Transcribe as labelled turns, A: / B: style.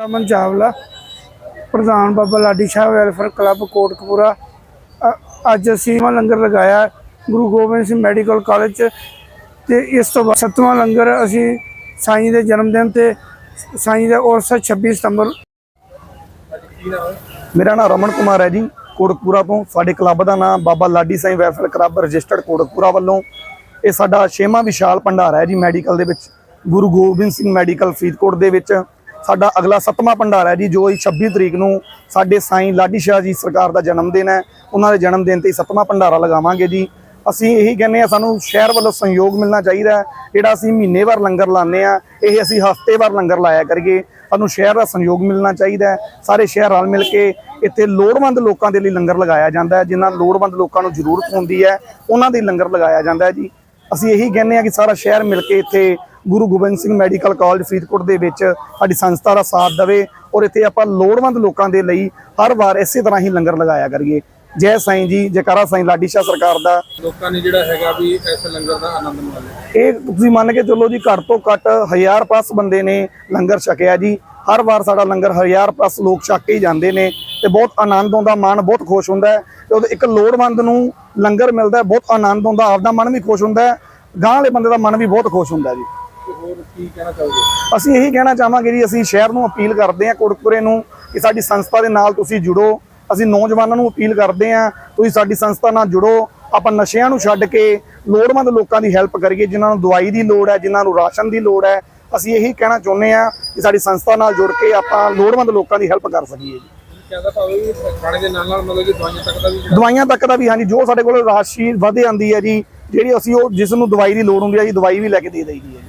A: ਅਮਨ ਚਾਵਲਾ, ਪ੍ਰਧਾਨ Baba Ladi Shah welfare club Kotkapura. ਅੱਜ ਅਸੀਂ ਲੰਗਰ ਲਗਾਇਆ ਗੁਰੂ ਗੋਬਿੰਦ ਸਿੰਘ ਮੈਡੀਕਲ ਕਾਲਜ 'ਚ ਤੇ ਇਸ ਤੋਂ ਬਾਅਦ ਸੱਤਵਾਂ ਲੰਗਰ ਅਸੀਂ ਸਾਈਂ ਦੇ ਜਨਮ ਦਿਨ ਤੇ ਸਾਈਂ ਦਾ ਉਰਸ 26 ਸਤੰਬਰ
B: ਮੇਰਾ ਨਾਮ ਰਮਨ ਕੁਮਾਰ ਹੈ ਜੀ, ਕੋਟਕਪੂਰਾ ਤੋਂ। ਸਾਡੇ ਕਲੱਬ ਦਾ ਨਾਮ Baba Ladi Sain welfare club registered Kotkapura ਵੱਲੋਂ। ਇਹ ਸਾਡਾ ਛੇਵਾਂ ਵਿਸ਼ਾਲ ਭੰਡਾਰਾ ਹੈ ਜੀ ਮੈਡੀਕਲ ਦੇ ਵਿੱਚ। ਗੁਰੂ ਗੋਬਿੰਦ ਸਿੰਘ ਮੈਡੀਕਲ ਫਰੀਦਕੋਟ ਦੇ ਵਿੱਚ। ਸਾਡਾ ਅਗਲਾ ਸੱਤਵਾਂ ਭੰਡਾਰਾ ਹੈ ਜੀ, ਜੋ ਇਹ 26 ਤਰੀਕ ਨੂੰ ਸਾਡੇ ਸਾਈਂ ਲਾਡੀ ਸ਼ਾਹ ਜੀ ਸਰਕਾਰ ਦਾ ਜਨਮ ਦਿਨ ਹੈ। ਉਹਨਾਂ ਦੇ ਜਨਮ ਦਿਨ ਤੇ ਸੱਤਵਾਂ ਭੰਡਾਰਾ ਲਗਾਵਾਂਗੇ ਜੀ। ਅਸੀਂ ਇਹੀ ਕਹਿੰਦੇ ਆ ਸਾਨੂੰ ਸ਼ਹਿਰ ਵੱਲੋਂ ਸਹਿਯੋਗ ਮਿਲਣਾ ਚਾਹੀਦਾ ਹੈ। ਜਿਹੜਾ ਅਸੀਂ ਮਹੀਨੇਵਾਰ ਲੰਗਰ ਲਾਉਂਦੇ ਆ ਇਹ ਅਸੀਂ ਹਫ਼ਤੇਵਾਰ ਲੰਗਰ ਲਾਇਆ ਕਰੀਏ। ਸਾਨੂੰ ਸ਼ਹਿਰ ਦਾ ਸਹਿਯੋਗ ਮਿਲਣਾ ਚਾਹੀਦਾ ਸਾਰੇ ਸ਼ਹਿਰ ਰਲ ਮਿਲ ਕੇ ਇੱਥੇ ਲੋੜਵੰਦ ਲੋਕਾਂ ਦੇ ਲਈ ਲੰਗਰ ਲਗਾਇਆ ਜਾਂਦਾ ਹੈ, ਜਿਨ੍ਹਾਂ ਲੋੜਵੰਦ ਲੋਕਾਂ ਨੂੰ ਜ਼ਰੂਰਤ ਹੁੰਦੀ ਹੈ, ਉਹਨਾਂ ਦੇ ਲੰਗਰ ਲਗਾਇਆ ਜਾਂਦਾ ਹੈ ਜੀ। ਅਸੀਂ ਇਹੀ ਕਹਿੰਦੇ ਆ ਕਿ ਸਾਰਾ ਸ਼ਹਿਰ ਮਿਲ ਕੇ ਇੱਥੇ ਗੁਰੂ ਗੋਬਿੰਦ ਸਿੰਘ ਮੈਡੀਕਲ ਕਾਲਜ ਫਰੀਦਕੋਟ ਦੇ ਵਿੱਚ ਸਾਡੀ ਸੰਸਥਾ ਦਾ ਸਾਥ ਦੇਵੇ ਔਰ ਇੱਥੇ ਆਪਾਂ ਲੋੜਵੰਦ ਲੋਕਾਂ ਦੇ ਲਈ ਹਰ ਵਾਰ ਇਸੇ ਤਰ੍ਹਾਂ ਹੀ ਲੰਗਰ ਲਗਾਇਆ ਕਰੀਏ। ਜੈ ਸਾਈਂ ਜੀ ਜੈਕਾਰਾ ਸਾਈਂ ਲਾਡੀ ਸ਼ਾਹ ਸਰਕਾਰ ਦਾ।
C: ਲੋਕਾਂ ਨੇ ਜਿਹੜਾ ਹੈਗਾ ਵੀ ਇਸ ਲੰਗਰ ਦਾ ਆਨੰਦ ਮਾਣ ਲਿਆ
B: ਇਹ ਤੁਸੀਂ ਮੰਨ ਕੇ ਚੱਲੋ ਜੀ ਘੱਟ ਤੋਂ ਘੱਟ 1000 ਪਲੱਸ ਬੰਦੇ ਨੇ ਲੰਗਰ ਛਕਿਆ ਜੀ। ਹਰ ਵਾਰ ਸਾਡਾ ਲੰਗਰ 1000 ਪਲੱਸ ਲੋਕ ਛਕ ਕੇ ਹੀ ਜਾਂਦੇ ਨੇ ਤੇ ਬਹੁਤ ਆਨੰਦ ਆਉਂਦਾ ਮਨ ਬਹੁਤ ਖੁਸ਼ ਹੁੰਦਾ ਉਹਦੇ ਇੱਕ ਲੋੜਵੰਦ ਨੂੰ ਲੰਗਰ ਮਿਲਦਾ ਬਹੁਤ ਆਨੰਦ ਆਉਂਦਾ ਆਪਦਾ ਮਨ ਵੀ ਖੁਸ਼ ਹੁੰਦਾ ਗਾਂ ਵਾਲੇ ਬੰਦੇ ਦਾ ਮਨ ਵੀ ਬਹੁਤ ਖੁਸ਼ ਹੁੰਦਾ ਜੀ।
C: ਤੇ ਹੋਰ ਕੀ ਕਹਿਣਾ ਚਾਹੋਗੇ?
B: ਅਸੀਂ ਇਹੀ ਕਹਿਣਾ ਚਾਹਾਂਗੇ ਜੀ ਅਸੀਂ ਸ਼ਹਿਰ ਨੂੰ ਅਪੀਲ ਕਰਦੇ ਹਾਂ ਕੋਟਕਪੁਰੇ ਨੂੰ ਕਿ ਸਾਡੀ ਸੰਸਥਾ ਦੇ ਨਾਲ ਤੁਸੀਂ ਜੁੜੋ। ਅਸੀਂ ਨੌਜਵਾਨਾਂ ਨੂੰ ਅਪੀਲ ਕਰਦੇ ਹਾਂ ਤੁਸੀਂ ਸਾਡੀ ਸੰਸਥਾ ਨਾਲ ਜੁੜੋ। ਆਪਾਂ ਨਸ਼ਿਆਂ ਨੂੰ ਛੱਡ ਕੇ ਲੋੜਵੰਦ ਲੋਕਾਂ ਦੀ ਹੈਲਪ ਕਰੀਏ ਜਿਨ੍ਹਾਂ ਨੂੰ ਦਵਾਈ ਦੀ ਲੋੜ ਹੈ ਜਿਨ੍ਹਾਂ ਨੂੰ ਰਾਸ਼ਨ ਦੀ ਲੋੜ ਹੈ। ਅਸੀਂ ਇਹੀ ਕਹਿਣਾ ਚਾਹੁੰਦੇ ਹਾਂ ਕਿ ਸਾਡੀ ਸੰਸਥਾ ਨਾਲ ਜੁੜ ਕੇ ਆਪਾਂ ਲੋੜਵੰਦ ਲੋਕਾਂ ਦੀ ਹੈਲਪ ਕਰ ਸਕੀਏ ਜੀ।
C: ਦਵਾਈਆਂ ਤੱਕ ਦਾ ਵੀ ਜਿਹੜਾ
B: ਦਵਾਈਆਂ ਤੱਕ ਦਾ ਵੀ ਹਾਂਜੀ ਜੋ ਸਾਡੇ ਕੋਲ ਰਾਸ਼ੀ ਵਧੇ ਆਂਦੀ ਹੈ ਜੀ ਜਿਹੜੀ ਅਸੀਂ ਉਹ ਜਿਸ ਨੂੰ ਦਵਾਈ ਦੀ ਲੋੜ ਹੁੰਦੀ ਹੈ ਜੀ ਦਵਾਈ ਵੀ ਲੈ ਕੇ ਦੇ ਦਈਦੀ ਹੈ ਜੀ।